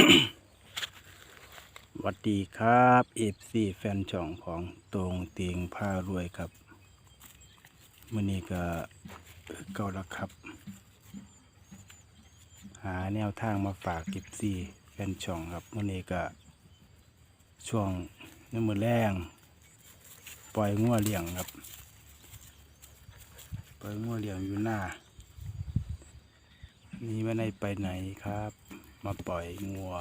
สวัสดีครับเอฟซีแฟนช่องของตรงเตียงผ้ารวยครับมื่อนี้ก็เก่าแล้วครับ หาแนวทางมาฝากเอฟซีแฟนช่องครับมื่อนี้ก็ช่วงน้ำมือแรงปล่อยงัวเลี้ยงครับ ปล่อยงัวเลี้ยงอยู่หน้า นี่ไม่ได้ไปไหนครับ มาปล่อยงัว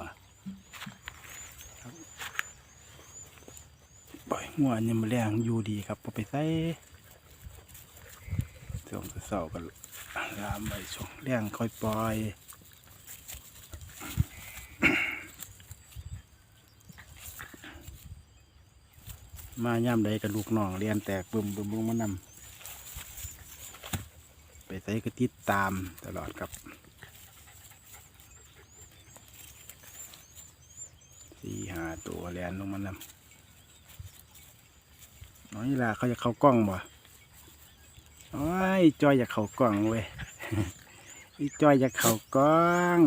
ปล่อยงัวนี่มาแรงอยู่ดีครับพอไปใส่ช่วงเสาร์กันลามไปช่วงแรงค่อยปล่อยมาย่ำใดกับลูกน้องเรียนแตกบึมบึมบึมมานำไปใส่ก็ติดตามตลอดครับ สี่หาตัวเรียนลงมานำน้อยล่ะเขาจะเข้ากล้องบ่โอ้ยจอยอยากเข้ากล้องเว้ยอีจอยอยากเข้ากล้อง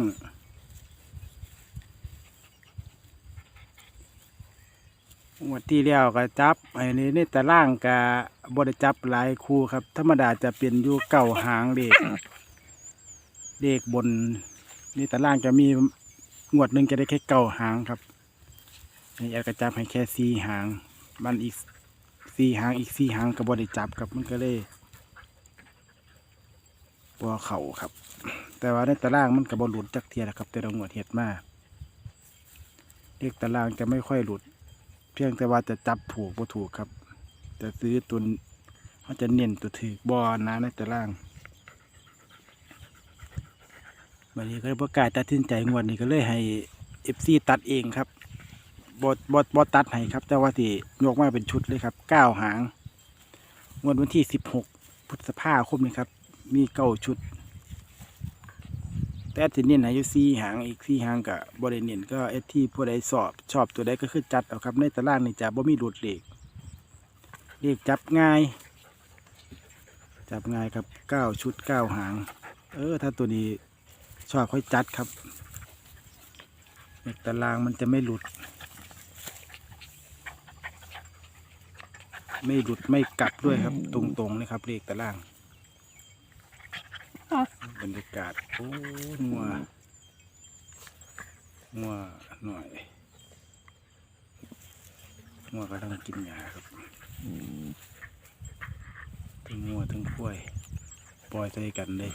งวดที่แล้วก็จับไอ้นี่ในตารางกับบได้จับหลายคู่ครับ ธรรมดาจะเป็นอยู่เก่าหางเลขเลขบนนี่ตารางจะมีงวดหนึ่งจะได้แค่เก่าหางครับ นี่แอลก็จับให้แค่สี่หาง มันอีกสี่หางอีกสี่หางก็บ่ได้จับครับมันก็เลยบ่เข่าครับ แต่ว่าในตารางมันก็บ่หลุดจักเทียนะครับ แต่เราหวดเห็ดมาเลขตารางจะไม่ค่อยหลุด เพียงแต่ว่าจะจับถูกบ่ถูกครับ จะซื้อตุนเขาจะเน้นตัวถือบอนะในตารางวันนี้ก็เลยประกาศตัดสินใจงวดนี้ก็เลยให้เอฟซีตัดเองครับ บดบดบดตัดให้ครับ แต่ว่าที่ยกมาเป็นชุดเลยครับเก้าหางงวดวันที่สิบหกพฤษภาคมนี้ครับ มีเก้าชุด แต่ที่เน้นให้อยู่สี่หางอีกสี่หางกับบริเน้นก็เอที่ผู้ใดสอบ ชอบตัวใดก็คือจัดเอาครับ ในตารางนี่จะบ่มีหลุดเลขเลขจับง่าย จับง่ายครับเก้าชุดเก้าหาง เออ ถ้าตัวนี้ชอบค่อยจัดครับตารางมันจะไม่หลุด ไม่หลุดไม่กลับด้วยครับ ตรงๆเลยครับเลขตารางบรรยากาศโอ้งัวงัวหน่อยงัวกำลังกินหญ้าครับทั้งงัวทั้งข้วย ปล่อยใส่กันเลย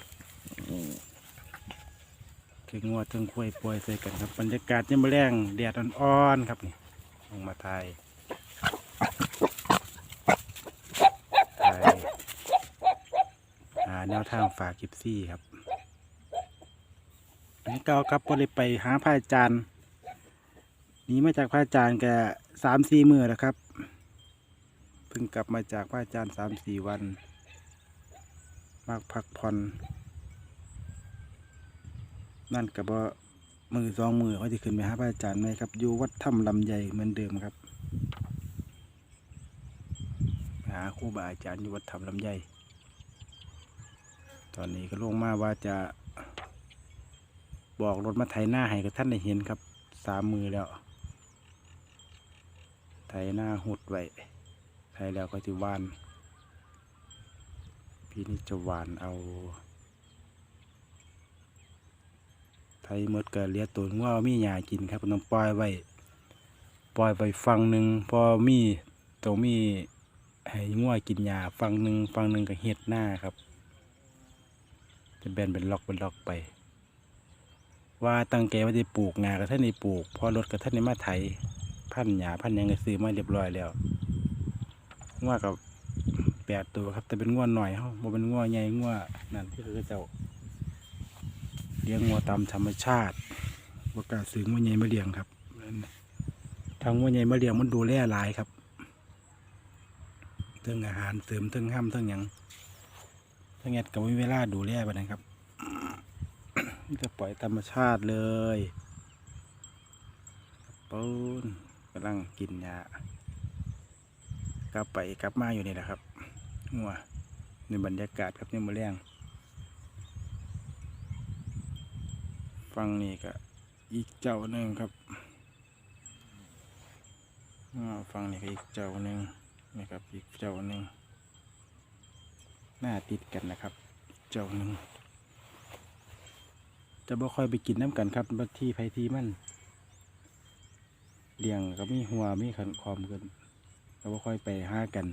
ทั้งงัวทั้งข้วยปล่อยใส่กันครับบรรยากาศยังมาแรงแดดอ่อนๆครับนี่ลงมาถ่าย ไปหาแนว ทางฝากกิฟซี่ครับนี่เก้าครับก็เลยไปหาพระอาจารย์นี้มาจากพระอาจารย์แกสามสี่มือแล้วครับเพิ่งกลับมาจากพระอาจารย์สามสี่วัน มากพักผ่อนนั่นกับว่ามือสองมือเขาจะขึ้นไปหาพระอาจารย์ไหมครับ อยู่วัดถ้ำลำใหญ่เหมือนเดิมครับ หาครูบาอาจารย์อยู่วัดธรรมลำไย ตอนนี้ก็ลงมาว่าจะ บอกรถมาไถหน้าให้กับท่านได้เห็นครับสามมือแล้ว ไถหน้าหุดไว้ไถแล้วก็จะวานพี่นี่จะหวานเอาไถหมดก็เลี้ยตัวง่วมีหญ้ากินครับต้องปล่อยไว้ปล่อยไปฟังหนึ่งพอมีตัวมีให้ง่วกินหยาฟังหนึ่งฟังหนึ่งก็เฮ็ดหน้าครับ จะแบนเป็นล็อกเป็นล็อกไป ว่าตั้งใจว่าจะปลูกงากับท่านในปลูกพอรถกับท่านในมาไถพันหยาพันยังก็ซื้อมาเรียบร้อยแล้วง่วกับแปดตัวครับ แต่เป็นง่วหน่อยเขาบ่เป็นง่วใหญ่ง่วนั่นที่คือเจ้าเลี้ยงง่วตามธรรมชาติบกล้าซื้อง่วใหญ่มาเลี้ยงครับทางง่วใหญ่มาเลี้ยงมันดูแลหลายครับเรื่องอาหารเสริมเรื่องห้ามเรื่องยัง เรื่องเงียก็ไม่มีเวลาดูแลไปนะครับจะปล่อยธรรมชาติเลยปูนกำลังกินยากลับไปกลับมาอยู่นี่แหละครับงัวในบรรยากาศครับนี่มาเลี้ยงฟังนี่ก็อีกเจ้าหนึ่งครับฟังนี่ก็อีกเจ้าหนึ่งนี่ครับอีกเจ้าหนึ่ง หน้าติดกันนะครับ เจ้าหนึ่งจะบ่ค่อยไปกินน้ำกันครับบางที่ไผทีมันเลี้ยงก็มีหัวมีขันคอมกันก็บ่ค่อยไปหากัน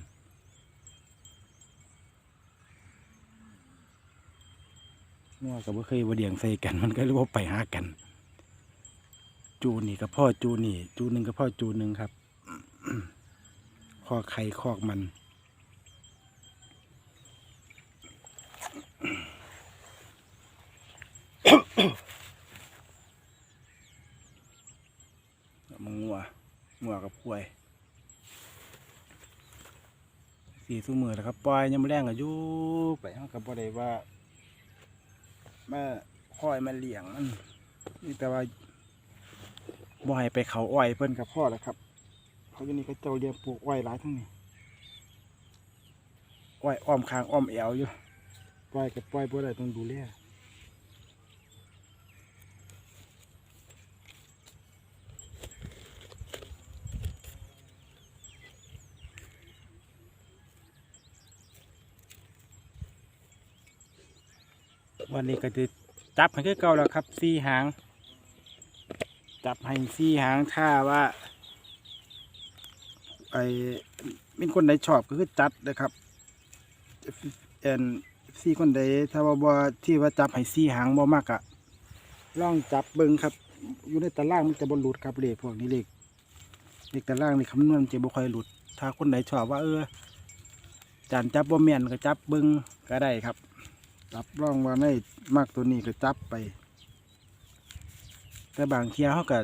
งัวกับว่าเคยว่าเดียงใส่กัน มันก็เลยว่าไปหากัน จูนี่กับพ่อจูนี่ จูหนึ่งกับพ่อจูหนึ่งครับคอกไข่คอกมัน เอามึงงัวงัวกับกล้วย สี่สู้มือแล้วครับปล่อยยังไม่แรงอายุไปเขากับบ่ได้ว่ามาคอยมาเลี้ยงมันนี่แต่ว่าบ่ให้ไปเขาอ้อยเพิ่นกับพ่อแล้วครับ เขาอยู่นี่เขาเจ้าเลี้ยงปลูกอ้อยหลายทั้งนี้อ้อยอ้อมคางอ้อมแอวอยู่ปล่อยกับปล่อยบ่ได้ต้องดูแล วันนี้ก็จะจับให้คือเก่าแล้วครับสี่หาง จับให้สี่หางถ้าว่าไอ้เป็นคนใดชอบก็คือจัดนะครับเอ็นสี่คนใดถ้าว่าบ่ที่ว่าจับให้สี่หางบ่มากอะลองจับเบิ่งครับ อยู่ในตารางมันจะบ่หลุดครับเลขพวกนี้เลขเลขตารางนี่คำนวณจะบ่ค่อยหลุด ถ้าคนใดชอบว่าเออจานจับบ่แม่นก็จับเบิ่งก็ได้ครับ จับลองว่าในมากตัวนี้ก็จับไป แต่บางเที่ยเขาก็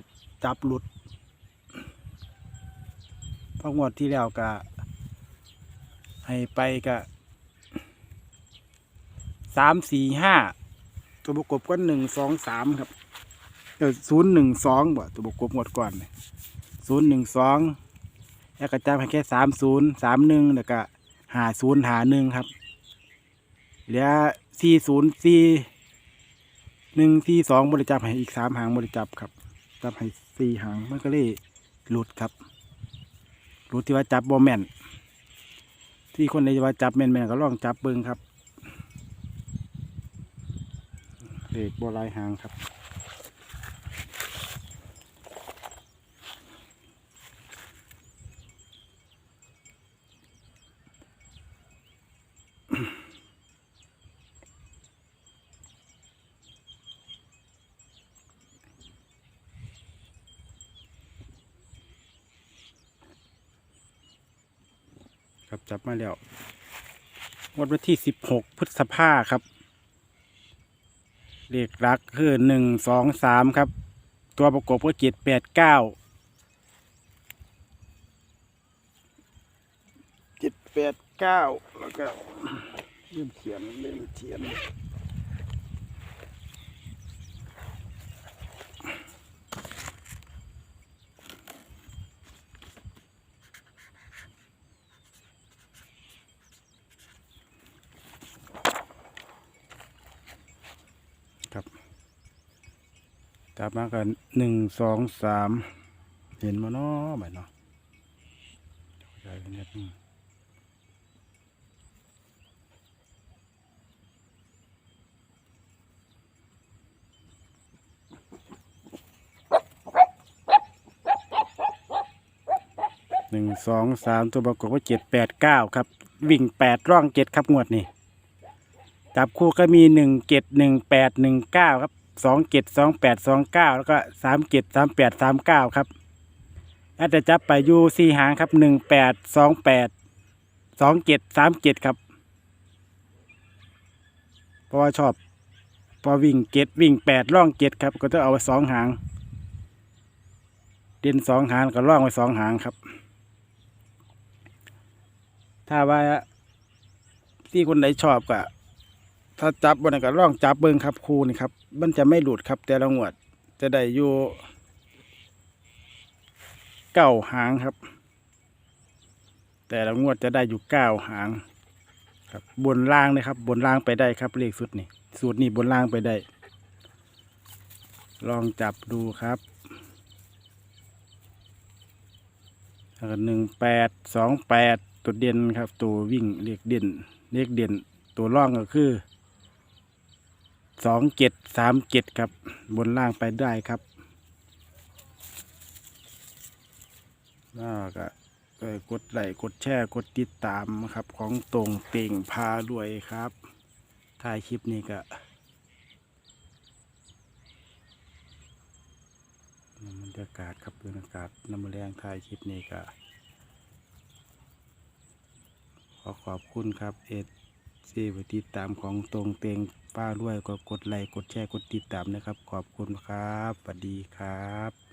จับหลุดพองวดที่แล้วก็ให้ไปก็สามสี่ห้าตัวประกบก็หนึ่งสองสามครับเออศูนย์หนึ่งสองบ่ตัวประกบงวดก่อนศูนย์หนึ่งสองแล้วก็จับให้แค่สามศูนย์สามหนึ่งแล้วก็หาศูนย์หาหนึ่งครับ เหลือสี่ศูนย์สี่หนึ่งสี่สองบริจับให้อีกสามหางบริจับครับ จับให้สี่หางมันก็เลยหลุดครับหลุดที่ว่าจับบอแมนที่คนในว่าจับแมนแมนก็ลองจับเบิ่งครับเลขบอลายหางครับ ครับจับมาแล้ววดวันที่สิบหกพฤษภาครับ เลขรักคือหนึ่งสองสามครับ ตัวประกบก็เจ็ดแปดเก้าเจ็ดแปดเก้าแล้วก็เริ่มเขียนเริ่มเขียน จับมากันหนึ่งสองสามเห็นมาเนาะแบบเนาะใหญ่เป็นนิดนึงหนึ่งสองสามตัวประกอบว่าเจ็ดแปดเก้าครับ วิ่งแปดร่องเจ็ดครับงวดนี่จับคู่ก็มีหนึ่งเจ็ดหนึ่งแปดหนึ่งเก้าครับ สองเจ็ดสองแปดสองเก้าแล้วก็สามเจ็ดสามแปดสามเก้าครับอาจจะจับไปยูสี่หางครับหนึ่งแปดสองแปดสองเจ็ดสามเจ็ดครับเพราะว่าชอบพอวิ่งเจ็ดวิ่งแปดล่องเจ็ดครับ ก็จะเอาไว้สองหาง เด่นสองหางก็ล่องไว้สองหางครับ ถ้าว่าที่คนไหนชอบก็ ถ้าจับบนนก็ล่องจับเบิ้งครับครูนี่ครับ มันจะไม่หลุดครับ แต่ละงวด จะได้อยู่เก้าหางครับ แต่ละงวดจะได้อยู่เก้าหาง ครับบนล่างนะครับ บนล่างไปได้ครับเลขสุดนี่สูตรนี่บนล่างไปได้ ลองจับดูครับหนึ่งแปดสองแปดตัวเด่นครับ ตัววิ่งเรียกเด่นเรียกเด่นตัวร่องก็คือ สองเจ็ดสามเจ็ดครับ บนล่างไปได้ครับแล้วก็กดไลค์กดแชร์กดติดตามครับ ของตรงเต่งพาด้วยครับถ่ายคลิปนี้ก็บรรยากาศครับบรรยากาศน้ำแรงถ่ายคลิปนี้ก็ขอขอบคุณครับเอซีไปติดตามของตรงเต่ง ป้าด้วยก็กดไลค์กดแชร์กดติดตามนะครับ ขอบคุณครับสวัสดีครับ